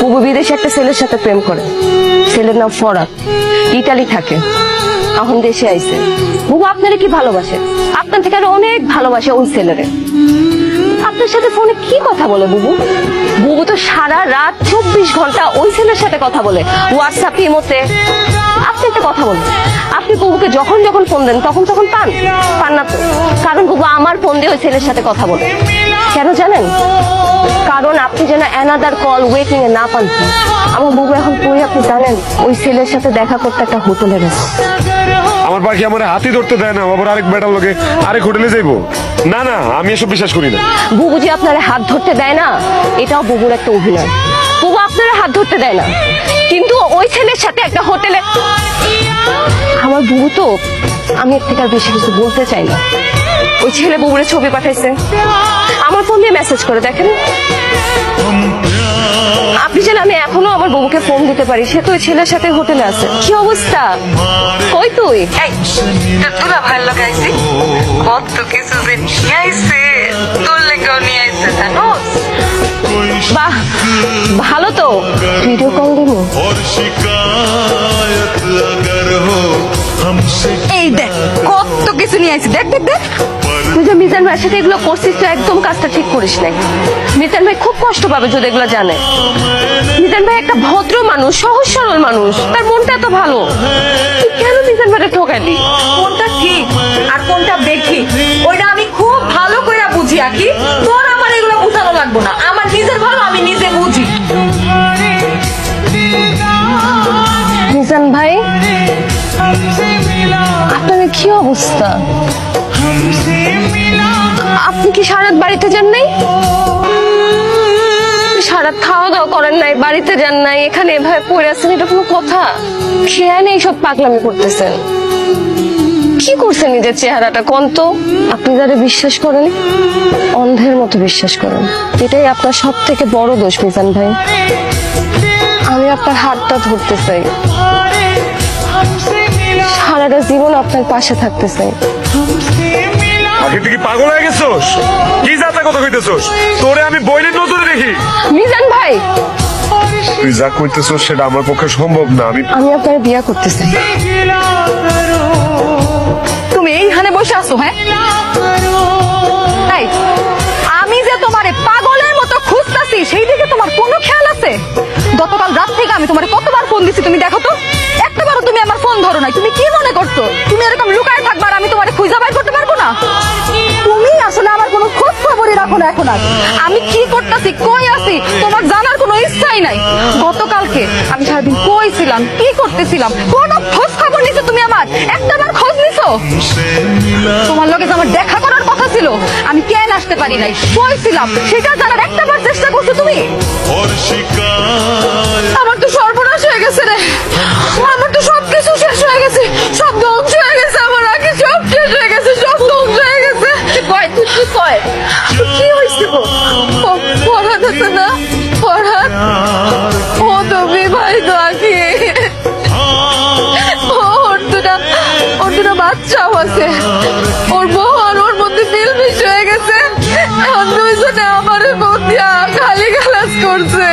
বুবু বিদেশে একটা ছেলের সাথে প্রেম করে। ছেলের নাম ফরাক ইটালি থাকে। এখন দেশে আইছে। বুবু, আপনারে কি ভালোবাসে? আপনার থেকে আরও অনেক ভালোবাসে ওই ছেলেরে। আপনার সাথে ফোনে কি কথা বলে বুবু? বুবু তো সারা রাত চব্বিশ ঘণ্টা ওই ছেলের সাথে কথা বলে। হোয়াটসঅ্যাপ ইমোতে। আপনি একটা কথা বলুন। আপনি বুবুকে যখন যখন ফোন দেন, তখন তখন পান? পান না তো? কারণ বুবু আমার ফোন দিয়ে ওই ছেলের সাথে কথা বলে। কেন জানেন? কারণ আপনি যেন অ্যানাদার কল ওয়েটিং এ না পান। আমার বুবু এখন পড়ে আপনি জানেন? ওই ছেলের সাথে দেখা করতে একটা হোটেলে গেছে। আমার পাখি আমার হাতি ধরতে দেয় না আবার আরেক বেটার লোকে আরেক হোটেলে যাইবো। না না আমি এসব বিশ্বাস করি না। বুবু যে আপনার হাত ধরতে দেয় না এটাও বুবুর একটা অভিনয়। বুবু আপনার হাত ধরতে দেয় না। কিন্তু ওই ছেলের সাথে একটা হোটেলে আমার বুবু তো আমি এর থেকে আর বেশি কিছু বলতে চাই না। ওই ছেলে বুবুরে ছবি পাঠাইছে। আমার ফোন দিয়ে মেসেজ করে, দেখেন। আপনি জানেন আমি এখনও আমার বউকে ফোন দিতে পারি, সে তো ছেলের সাথে হোটেলে আছে। কি অবস্থা? কই তুই? তোর লোক আইছি কত কিছু যে নিয়ে আইছে তোর লেগেও নিয়ে আইছে জানোস? বাহ ভালো তো। ভিডিও কল দিন এই দেখ কত কিছু নিয়ে আসি দেখ দেখ দেখ। তুই যে মিজান ভাইয়ের সাথে এগুলো করছিস তো একদম কাজটা ঠিক করিস নাই। মিজান ভাই খুব কষ্ট পাবে যদি এগুলো জানে। মিজান ভাই একটা ভদ্র মানুষ সহজ সরল মানুষ তার মনটা এত ভালো। কেন মিজান ভাইটা ঠকালি? কোনটা ঠিক আর কোনটা বেঠিক ওইটা আমি খুব ভালো করে বুঝি আঁকি। তোর বুঝানো লাগবো না। আমার নিজের ভালো, আমি নিজে বুঝি। ভাই আপনার কি অবস্থা? আপনি কি সারাত বাড়িতে যান নাই? সারাত খাওয়া দাওয়া করেন নাই, বাড়িতে যান নাই, এখানে এভাবে পড়ে আছেন, এটা কোনো কথা? খেয়াল এইসব পাগলামি করতেছেন। কি করছেন নিজের চেহারাটা? কোন তো আপনি যারা বিশ্বাস করেন অন্ধের মতো বিশ্বাস করেন। এটাই আপনার সব থেকে বড় দোষ মিজান ভাই। আমি আপনার হাতটা ধরতে চাই। সারাটা জীবন আপনার পাশে থাকতে চাই। আগে তুই পাগল হয়ে গেছোস? কি যাতা কথা কইতেছোস? তোরে আমি বইনের নজরে দেখি। মিজান ভাই! তুই যা কইতেছোস সেটা আমার পক্ষে সম্ভব না। আমি আমি আপনার বিয়া করতে চাই। বসে হ্যাঁ? এই, আমি যে তোমারে পাগলের মতো খুঁজতাছি সেই দিকে তোমার কোনো খেয়াল আছে? গতকাল রাত থেকে আমি তোমার কতবার ফোন দিছি তুমি দেখো তো। একটাবারও তুমি আমার ফোন ধরো নাই তুমি কি মনে করছ? তুমি এরকম লুকায় থাকবা আর আমি তোমার খুঁজে বাইর করতে পারব না? তুমি আসলে আমার কোনো খোঁজ খবরই রাখো না এখন আর। আমি কি করতেছি কই আছি তোমার জানার কোনো ইচ্ছাই নাই। গতকালকে আমি সারাদিন কই ছিলাম কি করতেছিলাম? কোনো খোঁজ খবর নিছো তুমি আমার? একটাবার খোঁজ নিছো? তোমার লগে আমার দেখা করার কথা ছিল আমি কেন আসতে পারি নাই? বলছিলাম সেটা জানার একটাবার চেষ্টা করছ তুমি? আমার তো সর্বনাশ হয়ে গেছে রে। আমার তো সবকিছু শেষ হয়ে গেছে। সব ধ্বংস হয়ে গেছে আমার আগে সব শেষ হয়ে গেছে সব ধ্বংস হয়ে গেছে। কয় তুই কি কয়? কি হয়েছে পড়া না? পড়া ও তুমি ভাই দোয়া কি? দুটা বাচ্চাও আছে। ওর বউ আর ওর মধ্যে মিলমিশ হয়ে গেছে। এখন দুইজনে আমার মধ্যে খালি গালাজ করছে।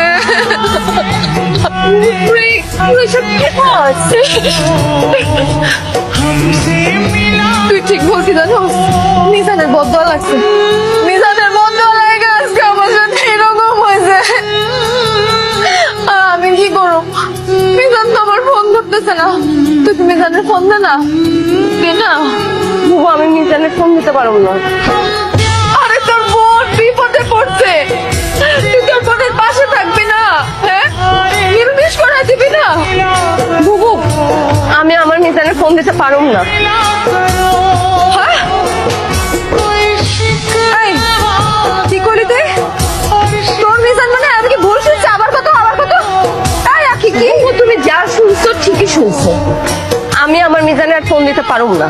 তুই ঠিক বলছি জানোস নিজানের বদয়া লাগছে। নিজানের বদয়া লাগে আজকে আমার সাথে এরকম হয়েছে। ধরতেছে না। তুই তুমি মিজানের ফোন দে না। দে না। বুবু আমি মিজানের ফোন দিতে পারব না। আরে তোর বোন বিপদে পড়ছে। তুই তোর বোনের পাশে থাকবি না হ্যাঁ? নির্মিশ করে দিবি না। বুবু আমি আমার মিজানের ফোন দিতে পারব না। আমি আমার মিজানের ফোন দিতে পারুম না।